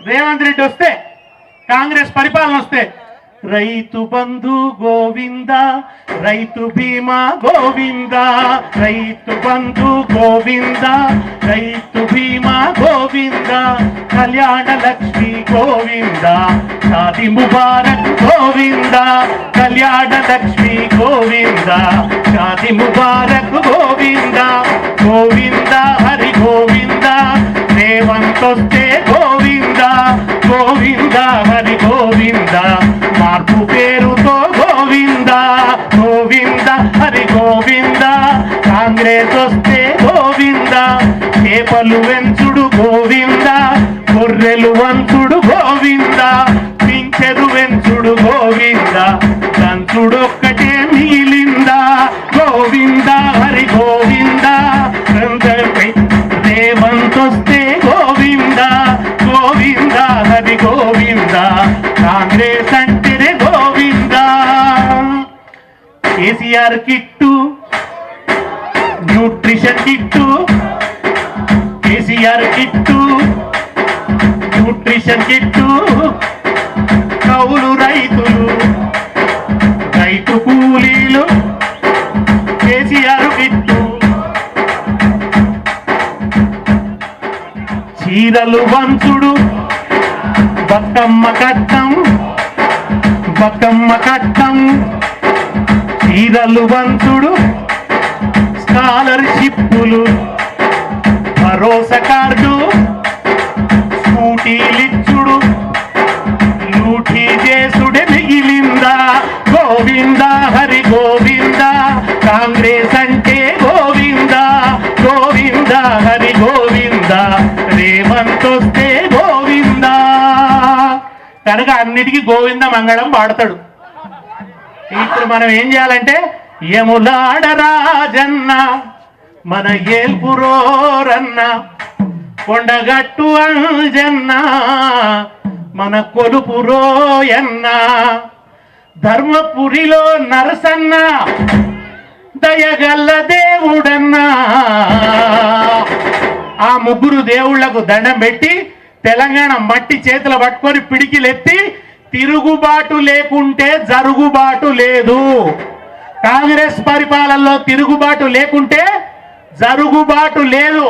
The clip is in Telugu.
రేవంత్ రెడ్డి వస్తే కాంగ్రెస్ పరిపాలన వస్తే రైతు బంధు గోవింద రైతు బీమా గోవింద రైతు బంధు గోవింద రైతు బీమా గోవింద కళ్యాణ లక్ష్మి గోవింద షాది ముబారక్ గోవింద కళ్యాణ లక్ష్మి గోవింద షాది ముబారక్ గోవింద. కాంగ్రెస్ గోవింద చేపలు వెంచుడు గోవింద గొర్రెలు వంచుడు గోవింద పింఛరు వెంచుడు గోవింద దంచుడొక్కటే మిగిలింద గోవింద హరి గోవింద రేవంతొస్తే గోవింద గోవింద హరి గోవింద కాంగ్రెస్ అంటే Govinda. KCR kit nutrition kit KCR kit nutrition kit కౌలు రైతులు రైతు కూలీలు కేసీఆర్ కిట్టు. చీరలు వంచుడు బతుకమ్మ కట్టం బతుకమ్మ కట్టం. చీరలు వంచుడు స్కాలర్షిప్పులు భరోసా కార్డు స్కూటీలిచ్చుడు. లూటీ చేసుడే మిగిలిందా? గోవింద హరి గోవింద? కాంగ్రెస్ అంటే గోవింద? గోవింద హరి గోవింద? రేవంత్ వస్తే గోవింద? కనుక అన్నిటికీ గోవింద మంగళం పాడతాడు ఇప్పుడు మనం ఏం చేయాలంటే యములాడరాజన్న మన ఏల్పురోరన్న కొండగట్టు అంజన్న మన కొలుపురోయన్న ధర్మపురిలో నరసన్న దయగల్ల దేవుడన్నా. ఆ ముగ్గురు దేవుళ్ళకు దండం పెట్టి తెలంగాణ మట్టి చేతులు పట్టుకొని పిడికిలెత్తి తిరుగుబాటు లేకుంటే జరుగుబాటు లేదు. కాంగ్రెస్ పరిపాలనలో తిరుగుబాటు లేకుంటే జరుగుబాటు లేదు.